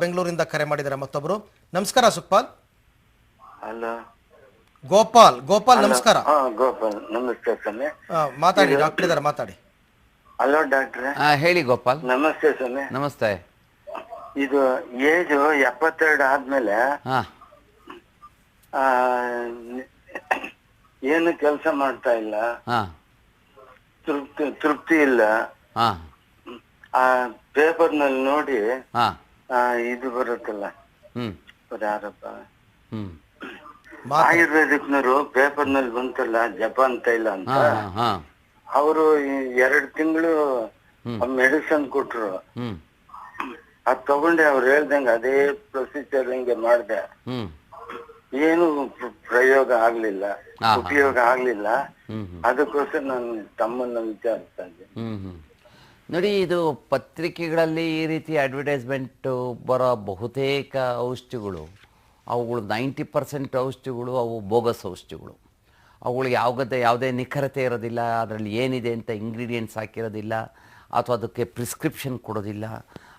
ಬೆಂಗಳೂರಿಂದ ಕರೆ ಮಾಡಿದ್ದಾರೆ ಮತ್ತೊಬ್ರು. ನಮಸ್ಕಾರ ಸುಖಪಾಲ್ ಹಲೋ. ಗೋಪಾಲ್ ಗೋಪಾಲ್ ನಮಸ್ಕಾರ. ಹಾ ಗೋಪಾಲ್ ನಮಸ್ತೆ ಸ್ವಾಮಿ. ಆ, ಮಾತಾಡಿ ಡಾಕ್ಟರ್ ಇದ್ದಾರೆ ಮಾತಾಡಿ. ಹಲೋ ಡಾಕ್ಟ್ರೆ. ಆ, ಹೇಳಿ ಗೋಪಾಲ್. ನಮಸ್ತೆ ಸ್ವಾಮಿ. ನಮಸ್ತೆ. ಇದು ಏಜ್ ಎಪ್ಪತ್ತೆರಡು ಆದ್ಮೇಲೆ ಹಾ. ಆ, ಏನು ಕೆಲಸ ಮಾಡ್ತಾ ಇಲ್ಲ. ಹಾ. ತೃಪ್ತಿ ತೃಪ್ತಿ ಇಲ್ಲ. ಹಾ. ಆ ಪೇಪರ್ನಲ್ಲಿ ನೋಡಿ ಹಾ. ಇದು ಬರುತ್ತಲ್ಲ. ಹ್ಮ್. ಅವ್ರು ಯಾರಪ್ಪ ಹ್ಮ್. ಆಯುರ್ವೇದಿಕ್ನವರು ಪೇಪರ್ನಲ್ಲಿ ಬಂತಲ್ಲ ಜಪಾನ್ ತೈಲ ಅಂತ. ಹಾ ಹಾ ಹಾ. ಅವರು ಎರಡು ತಿಂಗಳು ಮೆಡಿಸನ್ ಕೊಟ್ರು. ಹ್ಮ್. ಅದ್ ತಗೊಂಡೆ ಅವ್ರು ಹೇಳ್ದಂಗ ಅದೇ ಪ್ರೊಸೀಜರ್ ಹಿಂಗೆ ಮಾಡ್ದೆ. ಏನು ಪ್ರಯೋಗ ಆಗ್ಲಿಲ್ಲ. ಉಪಯೋಗ ಆಗ್ಲಿಲ್ಲ. ಅದಕ್ಕೋಸ್ಕರ ನಾನು ತಮ್ಮನ್ನ ವಿಚಾರಿಸ್ತಾ ಇದ್ದೆ ನೋಡಿ ಇದು ಪತ್ರಿಕೆಗಳಲ್ಲಿ ಈ ರೀತಿ ಅಡ್ವರ್ಟೈಸ್ಮೆಂಟು ಬರೋ ಬಹುತೇಕ ಔಷಧಿಗಳು ಅವುಗಳು ನೈಂಟಿ ಪರ್ಸೆಂಟ್ ಔಷಧಿಗಳು ಅವು ಬೋಗಸ್ ಔಷಧಿಗಳು. ಅವುಗಳಿಗೆ ಯಾವುದೇ ಯಾವುದೇ ನಿಖರತೆ ಇರೋದಿಲ್ಲ ಅದರಲ್ಲಿ ಏನಿದೆ ಅಂತ ಇಂಗ್ರೀಡಿಯೆಂಟ್ಸ್ ಹಾಕಿರೋದಿಲ್ಲ ಅಥವಾ ಅದಕ್ಕೆ ಪ್ರಿಸ್ಕ್ರಿಪ್ಷನ್ ಕೊಡೋದಿಲ್ಲ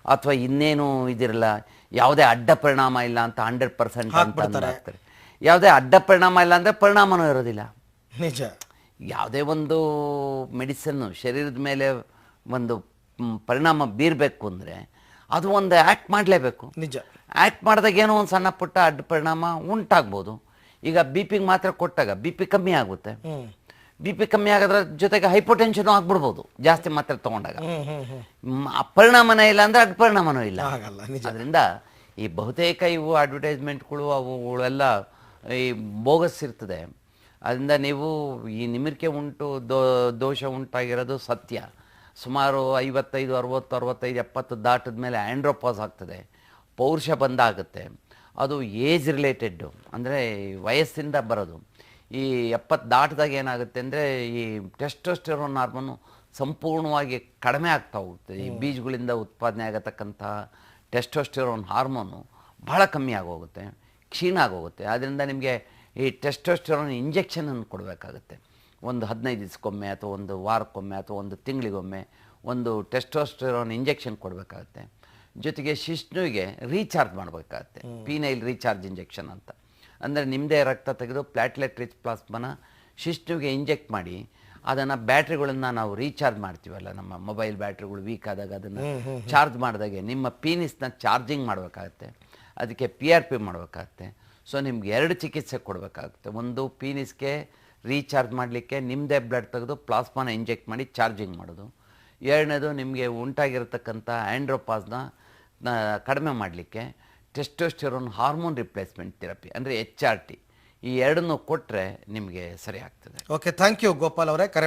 ಅಥವಾ ಇನ್ನೇನು ಇದಿರಲ್ಲ ಯಾವುದೇ ಅಡ್ಡ ಪರಿಣಾಮ ಇಲ್ಲ ಅಂತ ಹಂಡ್ರೆಡ್ ಪರ್ಸೆಂಟ್ ಅಂತ ಹಾಕ್ತಾರೆ ಯಾವುದೇ ಅಡ್ಡ ಪರಿಣಾಮ ಇಲ್ಲ ಅಂದರೆ ಪರಿಣಾಮನೂ ಇರೋದಿಲ್ಲ. ನಿಜ. ಯಾವುದೇ ಒಂದು ಮೆಡಿಸನ್ನು ಶರೀರದ ಮೇಲೆ ಒಂದು ಪರಿಣಾಮ ಬೀರಬೇಕು ಅಂದರೆ ಅದು ಒಂದು ಆ್ಯಕ್ಟ್ ಮಾಡಲೇಬೇಕು. ನಿಜ. ಆ್ಯಕ್ಟ್ ಮಾಡಿದಾಗ ಏನೋ ಒಂದು ಸಣ್ಣ ಪುಟ್ಟ ಅಡ್ಡ ಪರಿಣಾಮ ಉಂಟಾಗ್ಬೋದು. ಈಗ ಬಿ ಪಿಗೆ ಮಾತ್ರ ಕೊಟ್ಟಾಗ ಬಿ ಪಿ ಕಮ್ಮಿ ಆಗುತ್ತೆ. ಬಿ ಪಿ ಕಮ್ಮಿ ಆಗೋದ್ರ ಜೊತೆಗೆ ಹೈಪೋಟೆನ್ಷನ್ ಆಗ್ಬಿಡ್ಬೋದು ಜಾಸ್ತಿ ಮಾತ್ರೆ ತಗೊಂಡಾಗ. ಪರಿಣಾಮನೇ ಇಲ್ಲ ಅಂದರೆ ಅಡ್ಡ ಪರಿಣಾಮನೂ ಇಲ್ಲ. ಅದರಿಂದ ಈ ಬಹುತೇಕ ಇವು ಅಡ್ವರ್ಟೈಸ್ಮೆಂಟ್ಗಳು ಅವುಗಳೆಲ್ಲ ಈ ಬೋಗಸ್ ಇರ್ತದೆ. ಅದರಿಂದ ನೀವು ಈ ನಿಮಿರಿಕೆ ಉಂಟು ದೋ ದೋಷ ಉಂಟಾಗಿರೋದು ಸತ್ಯ. ಸುಮಾರು ಐವತ್ತೈದು ಅರವತ್ತು ಅರವತ್ತೈದು ಎಪ್ಪತ್ತು ದಾಟದ ಮೇಲೆ ಆ್ಯಂಡ್ರೋಪಾಸ್ ಆಗ್ತದೆ. ಪೌರುಷ ಬಂದಾಗುತ್ತೆ ಅದು ಏಜ್ ರಿಲೇಟೆಡ್ಡು ಅಂದರೆ ವಯಸ್ಸಿಂದ ಬರೋದು. ಈ ಎಪ್ಪತ್ತು ದಾಟಿದಾಗ ಏನಾಗುತ್ತೆ ಅಂದರೆ ಈ ಟೆಸ್ಟೋಸ್ಟೆರೋನ್ ಹಾರ್ಮೋನು ಸಂಪೂರ್ಣವಾಗಿ ಕಡಿಮೆ ಆಗ್ತಾ ಹೋಗುತ್ತೆ. ಈ ಬೀಜಗಳಿಂದ ಉತ್ಪಾದನೆ ಆಗತಕ್ಕಂಥ ಟೆಸ್ಟೋಸ್ಟೆರೋನ್ ಹಾರ್ಮೋನು ಭಾಳ ಕಮ್ಮಿ ಆಗೋಗುತ್ತೆ ಕ್ಷೀಣ ಆಗೋಗುತ್ತೆ. ಆದ್ದರಿಂದ ನಿಮಗೆ ಈ ಟೆಸ್ಟೋಸ್ಟೆರೋನ್ ಇಂಜೆಕ್ಷನನ್ನು ಕೊಡಬೇಕಾಗುತ್ತೆ. ಒಂದು ಹದಿನೈದು ದಿವಸಕ್ಕೊಮ್ಮೆ ಅಥವಾ ಒಂದು ವಾರಕ್ಕೊಮ್ಮೆ ಅಥವಾ ಒಂದು ತಿಂಗಳಿಗೊಮ್ಮೆ ಒಂದು ಟೆಸ್ಟೋಸ್ಟೆರೋನ್ ಇಂಜೆಕ್ಷನ್ ಕೊಡಬೇಕಾಗುತ್ತೆ. ಜೊತೆಗೆ ಶಿಷ್ಣುವಿಗೆ ರೀಚಾರ್ಜ್ ಮಾಡಬೇಕಾಗತ್ತೆ. ಪೀನೈಲ್ ರೀಚಾರ್ಜ್ ಇಂಜೆಕ್ಷನ್ ಅಂತ. ಅಂದರೆ ನಿಮ್ಮದೇ ರಕ್ತ ತೆಗೆದು ಪ್ಲಾಟ್ಲೆಟ್ ರಿಚ್ ಪ್ಲಾಸ್ಮನ ಶಿಷ್ಣುವಿಗೆ ಇಂಜೆಕ್ಟ್ ಮಾಡಿ ಅದನ್ನು ಬ್ಯಾಟ್ರಿಗಳನ್ನು ನಾವು ರೀಚಾರ್ಜ್ ಮಾಡ್ತೀವಲ್ಲ ನಮ್ಮ ಮೊಬೈಲ್ ಬ್ಯಾಟ್ರಿಗಳು ವೀಕ್ ಆದಾಗ ಅದನ್ನು ಚಾರ್ಜ್ ಮಾಡಿದಾಗೆ ನಿಮ್ಮ ಪೀನಿಸ್ನ ಚಾರ್ಜಿಂಗ್ ಮಾಡಬೇಕಾಗತ್ತೆ. ಅದಕ್ಕೆ ಪಿ ಆರ್ ಪಿ ಮಾಡಬೇಕಾಗತ್ತೆ. ಸೊ ನಿಮ್ಗೆ ಎರಡು ಚಿಕಿತ್ಸೆ ಕೊಡಬೇಕಾಗುತ್ತೆ. ಒಂದು ಪೀನಿಸ್ಗೆ ರೀಚಾರ್ಜ್ ಮಾಡಲಿಕ್ಕೆ ನಿಮ್ಮದೇ ಬ್ಲಡ್ ತೆಗೆದು ಪ್ಲಾಸ್ಮಾನ ಇಂಜೆಕ್ಟ್ ಮಾಡಿ ಚಾರ್ಜಿಂಗ್ ಮಾಡೋದು. ಎರಡನೇದು ನಿಮಗೆ ಉಂಟಾಗಿರತಕ್ಕಂಥ ಆ್ಯಂಡ್ರೋಪಾಸ್ನ ಕಡಿಮೆ ಮಾಡಲಿಕ್ಕೆ ಟೆಸ್ಟೋಸ್ಟೆರೋನ್ ಹಾರ್ಮೋನ್ ರಿಪ್ಲೇಸ್ಮೆಂಟ್ ಥೆರಪಿ, ಅಂದರೆ ಎಚ್ ಆರ್ ಟಿ. ಈ ಎರಡನ್ನೂ ಕೊಟ್ಟರೆ ನಿಮಗೆ ಸರಿ ಆಗ್ತದೆ. ಓಕೆ ಥ್ಯಾಂಕ್ ಯು ಗೋಪಾಲ್ ಅವರೇ. ಕರೆ